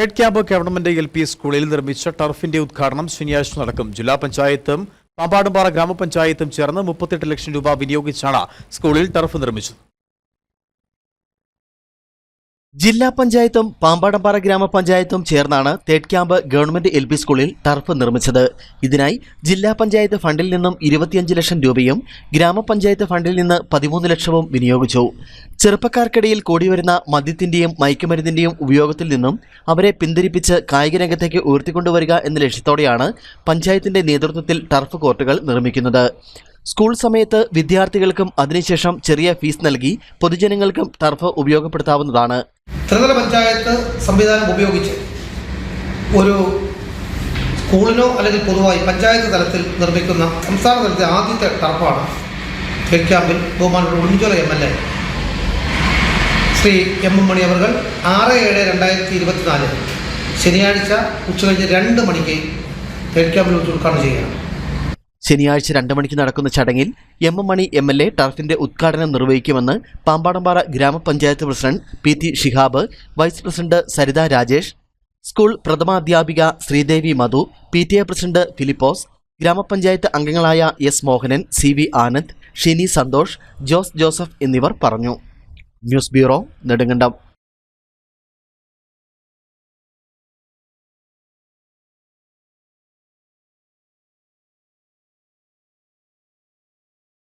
Third camp government L P സ്കൂളിൽ നിർമ്മിച്ച ടർഫിന്റെ ഉദ്ഘാടനം ശനിയാഴ്ച നടക്കും. ജില്ലാ പഞ്ചായത്തും പാമ്പാടുംപാറ ഗ്രാമപഞ്ചായത്തും ചേർന്ന് മുപ്പത്തെട്ട് ലക്ഷം രൂപ വിനിയോഗിച്ചാണ് സ്കൂളിൽ ടർഫ് നിർമ്മിച്ചത്. ജില്ലാ പഞ്ചായത്തും പാമ്പാടമ്പാറ ഗ്രാമപഞ്ചായത്തും ചേർന്നാണ് തേഡ് ക്യാമ്പ് ഗവൺമെന്റ് എൽ പി സ്കൂളിൽ ടർഫ് നിർമ്മിച്ചത്. ഇതിനായി ജില്ലാ പഞ്ചായത്ത് ഫണ്ടിൽ നിന്നും ഇരുപത്തിയഞ്ച് ലക്ഷം രൂപയും ഗ്രാമപഞ്ചായത്ത് ഫണ്ടിൽ നിന്ന് പതിമൂന്ന് ലക്ഷവും വിനിയോഗിച്ചു. ചെറുപ്പക്കാർക്കിടയിൽ കൂടിവരുന്ന മദ്യത്തിന്റെയും മയക്കുമരുന്നിന്റെയും ഉപയോഗത്തിൽ നിന്നും അവരെ പിന്തിരിപ്പിച്ച് കായിക രംഗത്തേക്ക് ഉയർത്തിക്കൊണ്ടുവരിക എന്ന ലക്ഷ്യത്തോടെയാണ് പഞ്ചായത്തിന്റെ നേതൃത്വത്തിൽ ടർഫ് കോർട്ടുകൾ നിർമ്മിക്കുന്നത്. സ്കൂൾ സമയത്ത് വിദ്യാർത്ഥികൾക്കും അതിനുശേഷം ചെറിയ ഫീസ് നൽകി പൊതുജനങ്ങൾക്കും ടർഫ് ഉപയോഗപ്പെടുത്താവുന്നതാണ്. ത്രിതല പഞ്ചായത്ത് സംവിധാനം ഉപയോഗിച്ച് ഒരു സ്കൂളിനോ അല്ലെങ്കിൽ പൊതുവായി പഞ്ചായത്ത് തലത്തിൽ നിർമ്മിക്കുന്ന സംസ്ഥാന തലത്തിലെ ആദ്യത്തെ ടർഫാണ് ഫെഡ് ക്യാമ്പിൽ ബഹുമാനോട് ഉണ്ണിച്ചോല M L A. Shri M M Mani അവർ ആറ് ഏഴ് രണ്ടായിരത്തി ഇരുപത്തിനാല് ശനിയാഴ്ച ഉച്ചകഴിഞ്ഞ് രണ്ട് മണിക്ക് ഫെഡ് ക്യാമ്പിൽ വെച്ച് ഉദ്ഘാടനം ചെയ്യുകയാണ്. ശനിയാഴ്ച രണ്ട് മണിക്ക് നടക്കുന്ന ചടങ്ങിൽ M M Mani M L A ടർഫിന്റെ ഉദ്ഘാടനം നിർവഹിക്കുമെന്ന് പാമ്പാടമ്പാറ ഗ്രാമപഞ്ചായത്ത് president P T Shihab vice president Saritha Rajesh school പ്രഥമാധ്യാപിക Sreedevi Madhu P T A president Philipose ഗ്രാമപഞ്ചായത്ത് അംഗങ്ങളായ S Mohanan C V Anand Shini Santhosh Jose Joseph എന്നിവർ പറഞ്ഞു. News bureau Nedumkandam.